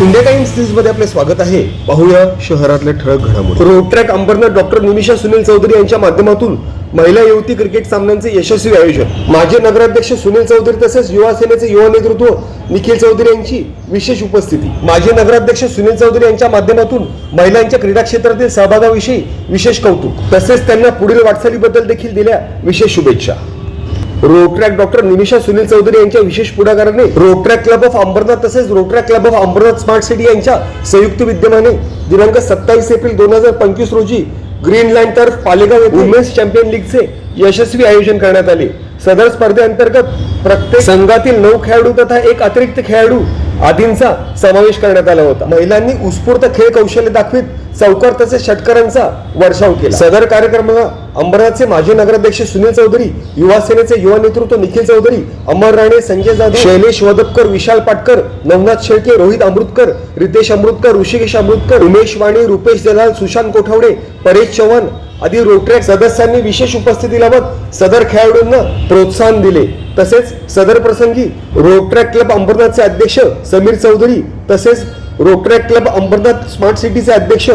India times न्यूजमध्ये आपले स्वागत आहे. पाहूया शहरातल्या ठळक घडामोडी. Rotaract Ambernath doctor Nimisha Sunil Chaudhari यांच्या माध्यमातून महिला युवती क्रिकेट सामन्यांचे यशस्वी आयोजन. माजी नगराध्यक्ष सुनील चौधरी तसेच युवा सेनेचे युवा नेतृत्व निखिल चौधरी यांची विशेष उपस्थिती. माजी नगराध्यक्ष सुनील चौधरी यांच्या माध्यमातून महिलांच्या क्रीडा क्षेत्रातील सहभागाविषयी विशेष कौतुक. तसेच त्यांना पुढील वाटचालीबद्दल देखील दिल्या विशेष शुभेच्छा. रोट्रॅक डॉक्टर निमिषा सुनील चौधरी यांच्या विशेश पुढाकाराने रोट्रॅक क्लब ऑफ अंबरनाथ तसेच Rotaract club of Ambernath smart city यांच्या संयुक्त विद्यमाने दिनांक सत्तावीस एप्रिल दोन हजार पंचवीस रोजी ग्रीनलँड तर्फ पालेगाव येथे वुमेन्स चॅम्पियन लीगचे यशस्वी आयोजन करण्यात आले. सदर स्पर्धेअंतर्गत प्रत्येक संघातील नऊ खेळाडू तथा एक अतिरिक्त खेळाडू आदींचा समावेश करण्यात आला होता. महिलांनी उत्स्फूर्त खेळ कौशल्य दाखवित चौकार तसेच षटकारांचा वर्षाव केला. सदर कार्यक्रमाला अंबरनाथचे माजी नगराध्यक्ष सुनील चौधरी युवा सेनेचे युवा नेतृत्व निखिल चौधरी अमर राणे संजय जाधव शैलेश वदपकर विशाल पाटकर नवनाथ शेळके रोहित अमृतकर रितेश अमृतकर ऋषिकेश अमृतकर उमेश वाणी रुपेश दलाल सुशांत कोठावडे परेश चव्हाण आदी रोटरॅक सदस्यांनी विशेष उपस्थिती लावत सदर खेळाडूंना प्रोत्साहन दिले. तसेच सदर प्रसंगी रोटरॅक क्लब अंबरनाथचे अध्यक्ष समीर चौधरी तसेच रोटरॅक क्लब अंबरनाथ स्मार्ट सिटीचे अध्यक्ष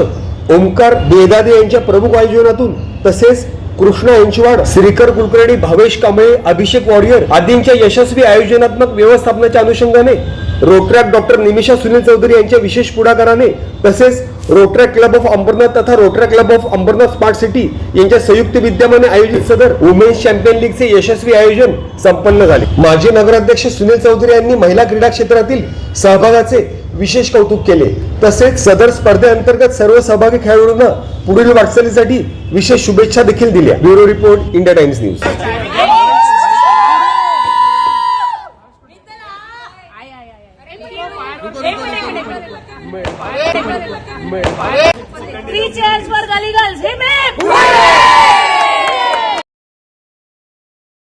ओमकार बेदादे यांच्या प्रमुख आयोजनातून तसेच कृष्णा यांचवाड श्रीकर कुलकर्णी भावेश कांबळे अभिषेक वॉरियर आदींच्या यशस्वी आयोजनात्मक व्यवस्थापनाच्या अनुषंगाने रोटरॅक डॉक्टर निमिषा सुनील चौधरी यांच्या विशेष पुढाकाराने तसेच रोटरॅक क्लब ऑफ अंबरनाथ तथा Rotaract club of Ambernath smart city यांच्या संयुक्त विद्यमाने आयोजित सदर वुमेन्स चॅम्पियन लीगचे यशस्वी आयोजन संपन्न झाले. माजी नगराध्यक्ष सुनील चौधरी यांनी महिला क्रीडा क्षेत्रातील सहभागाचे विशेष कौतुक केले. तसेच सदर स्पर्धेअंतर्गत सर्व सहभागी खेळाडूंना पुढील वाटचालीसाठी विशेष शुभेच्छा देखील दिल्या. Bureau report India Times news. Three cheers for Gully Girls.